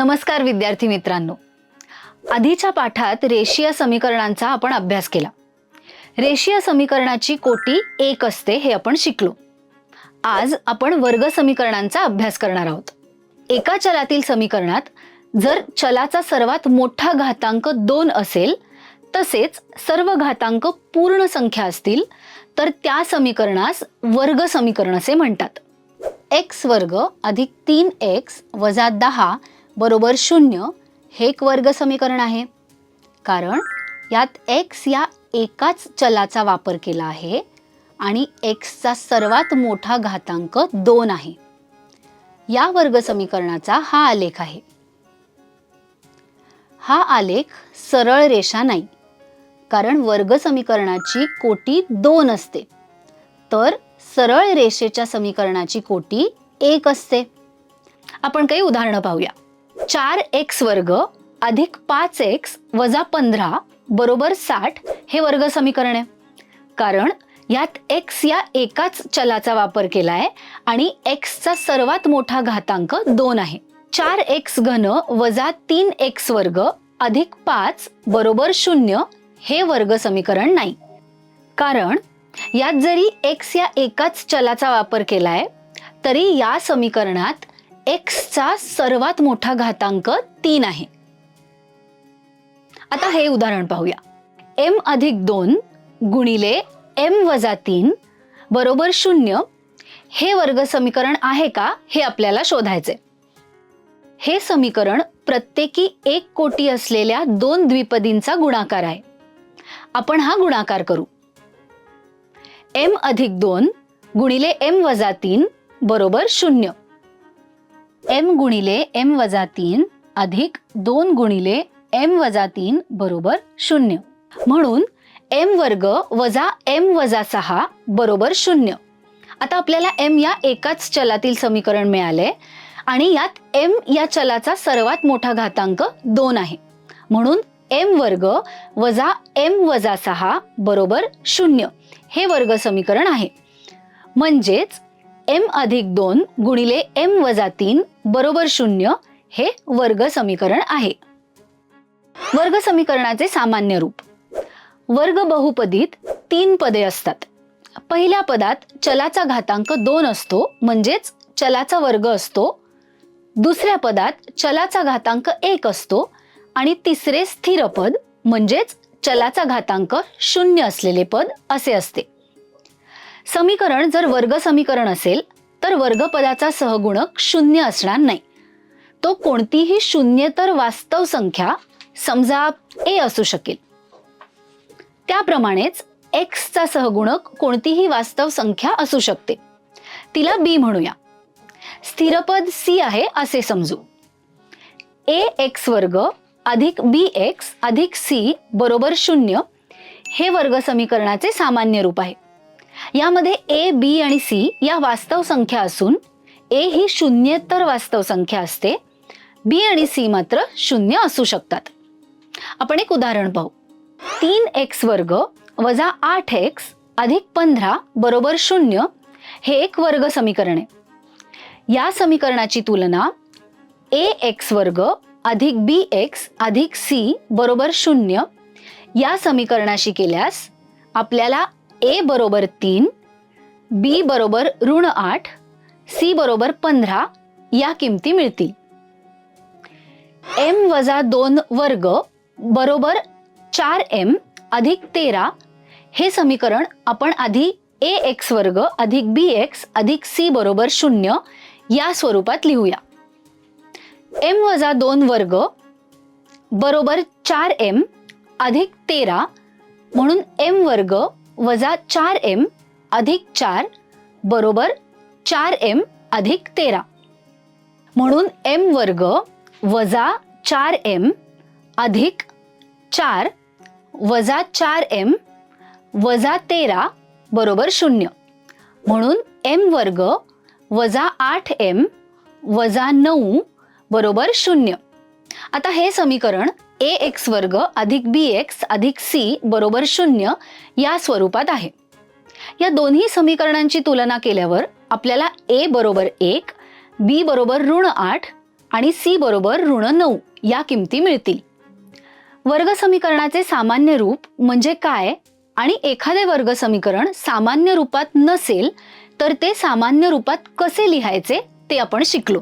नमस्कार विद्यार्थी मित्रांनो. आधीच्या पाठात रेषीय समीकरणांचा आपण अभ्यास केला. रेषीय समीकरणाची कोटी एक असते हे आपण शिकलो. आज आपण वर्ग समीकरणांचा अभ्यास करणार आहोत. एका चलातील समीकरणात जर चलाचा सर्वात मोठा घातांक दोन असेल तसेच सर्व घातांक पूर्ण संख्या असतील तर त्या समीकरणास वर्ग समीकरण असे म्हणतात. एक्स वर्ग अधिक तीन एक्स वजा दहा बरोबर शून्य हे एक वर्ग समीकरण आहे. कारण यात एक्स या एकाच चलाचा वापर केला आहे आणि एक्सचा सर्वात मोठा घातांक दोन आहे. या वर्ग समीकरणाचा हा आलेख आहे. हा आलेख सरळ रेषा नाही. कारण वर्ग समीकरणाची कोटी दोन असते. तर सरळ रेषेच्या समीकरणाची कोटी एक असते. आपण काही उदाहरणं पाहूया. चार एक्स वर्ग अधिक पाच एक्स वजा पंधरा बरोबर साठ हे वर्ग समीकरण आहे. कारण यात एक्स या एकाच चलाचा वापर केला आहे आणि एक्सचा सर्वात मोठा घातांक दोन आहे. चार एक्स घन वजा तीन एक्स वर्ग अधिक पाच बरोबर शून्य हे वर्ग समीकरण नाही. कारण यात जरी एक्स या एकाच चलाचा वापर केला आहे तरी या समीकरणात एक्सचा सर्वात मोठा घातांक तीन आहे. आता हे उदाहरण पाहूया. एम अधिक दोन गुणिले एम वजा तीन बरोबर शून्य हे वर्ग समीकरण आहे का? हे आपल्याला शोधायचे हे समीकरण प्रत्येकी एक कोटी असलेल्या दोन द्विपदींचा गुणाकार आहे. आपण हा गुणाकार करू. एम अधिक दोन गुणिले एम वजा तीन बरोबर शून्य. एम गुणिले एम वजा तीन अधिक दोन गुणिले एम वजा तीन बरोबर शून्य. म्हणून एम वर्ग वजा एम वजा सहा बरोबर शून्य. आता आपल्याला एम या एकाच चलातील समीकरण मिळाले आणि यात एम या चलाचा सर्वात मोठा घातांक दोन आहे. म्हणून एम वर्ग वजा एम वजा सहा बरोबर शून्य हे वर्ग समीकरण आहे. म्हणजेच एम अधिक दोन गुणिले एम वजा तीन बरोबर शून्य हे वर्ग समीकरण आहे. वर्ग समीकरणाचे सामान्य रूप. वर्ग बहुपदीत तीन पदे असतात. पहिल्या पदात चलाचा घातांक दोन असतो म्हणजेच चलाचा वर्ग असतो. दुसऱ्या पदात चलाचा घातांक एक असतो आणि तिसरे स्थिर पद म्हणजेच चलाचा घातांक शून्य असलेले पद असे असते. समीकरण जर वर्ग समीकरण असेल तर वर्गपदाचा सहगुणक शून्य असणार नाही. तो कोणतीही शून्यतर वास्तव संख्या समजा ए असू शकेल. त्याप्रमाणेच एक्सचा सहगुणक कोणतीही वास्तव संख्या असू शकते. तिला बी म्हणूया. स्थिरपद सी आहे असे समजू. ए एक्स वर्ग अधिक बी एक्स अधिक सी बरोबर शून्य हे वर्ग समीकरणाचे सामान्य रूप आहे. यामध्ये ए बी आणि सी या वास्तव संख्या असून ए ही शून्येतर वास्तव संख्या असते. बी आणि सी मात्र शून्य असू शकतात. आपण एक उदाहरण पाहू. तीन एक्स वर्ग वजा आठ एक्स अधिक पंधरा बरोबर शून्य हे एक वर्ग समीकरण आहे. या समीकरणाची तुलना ए एक्स वर्ग अधिक बी एक्स अधिक सी बरोबर शून्य या समीकरणाशी केल्यास आपल्याला ए बरोबर तीन बी बरोबर ऋण आठ सी बरोबर पंधरा या किमती मिळतील. एम वजा दोन वर्ग बरोबर चार एम अधिक तेरा हे समीकरण आपण आधी ए एक्स वर्ग अधिक बी एक्स अधिक सी बरोबर शून्य या स्वरूपात लिहूया. एम वजा दोन वर्ग बरोबर चार एम अधिक तेरा म्हणून एम वर्ग वजा चार एम अधिक चार बरोबर चार एम अधिक तेरा. म्हणून एम वर्ग वजा चार एम अधिक चार वजा चार एम वजा तेरा बरोबर शून्य. म्हणून एम वर्ग वजा आठ एम वजा नऊ बरोबर शून्य. आता हे समीकरण ए एक्स वर्ग अधिक बी एक्स अधिक सी बरोबर शून्य या स्वरूपात आहे. या दोन्ही समीकरणांची तुलना केल्यावर आपल्याला ए बरोबर एक बी बरोबर ऋण आठ आणि सी बरोबर ऋण नऊ या किमती मिळतील. वर्ग समीकरणाचे सामान्य रूप म्हणजे काय आणि एखादे वर्ग समीकरण सामान्य रूपात नसेल तर ते सामान्य रूपात कसे लिहायचे ते आपण शिकलो.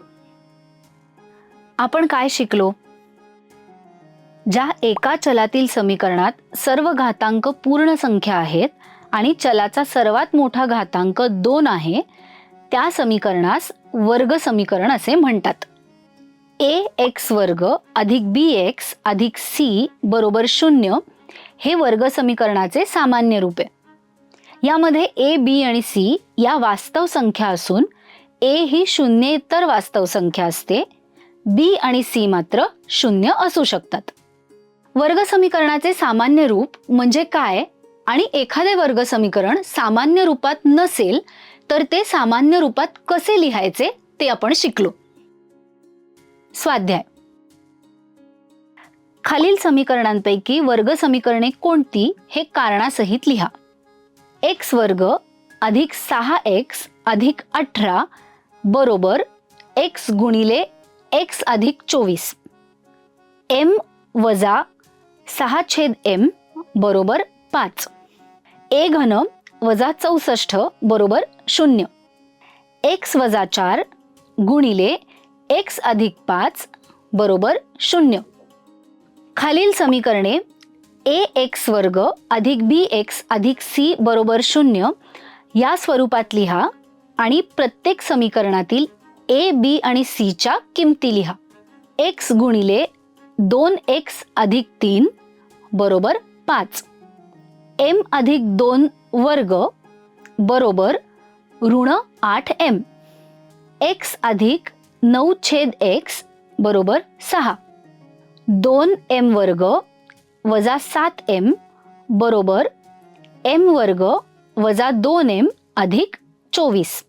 आपण काय शिकलो? ज्या एका चलातील समीकरणात सर्व घातांक पूर्ण संख्या आहेत आणि चलाचा सर्वात मोठा घातांक दोन आहे त्या समीकरणास वर्ग समीकरण असे म्हणतात. ए एक्स वर्ग अधिक बी एक्स अधिक सी बरोबर शून्य हे वर्ग समीकरणाचे सामान्य रूप आहे. यामध्ये ए बी आणि सी या वास्तव संख्या असून ए ही शून्येतर वास्तव संख्या असते बी आणि सी मात्र शून्य असू शकतात. वर्ग समीकरणाचे सामान्य रूप म्हणजे काय आणि एखादे वर्ग समीकरण सामान्य रूपात नसेल तर ते सामान्य रूपात कसे लिहायचे ते आपण शिकलो. स्वाध्याय. खालील समीकरणांपैकी वर्ग समीकरणे कोणती हे कारणासहित लिहा. एक्स वर्ग अधिक सहा एक्स अधिक अठरा बरोबर एक्स गुणिले एक्स अधिक चोवीस. एम वजा सहा छेद एम बरोबर पाच. ए घन वजा चौसष्ट बरोबर शून्य. एक्स वजा चार गुणिले एक्स अधिक पाच बरोबर शून्य. खालील समीकरणे ए एक्स वर्ग अधिक बी एक्स अधिक सी बरोबर शून्य या स्वरूपात लिहा आणि प्रत्येक समीकरणातील ए बी आणि सीच्या किमती लिहा. एक्स गुणिले दोन एक्स अधिक तीन बरोबर पाच. एम अधिक दोन वर्ग बरोबर ऋण आठ एम. एक्स अधिक नऊ छेद एक्स बरोबर सहा. दोन एम वर्ग वजा सात एम बरोबर एम वर्ग वजा दोन एम अधिक चोवीस.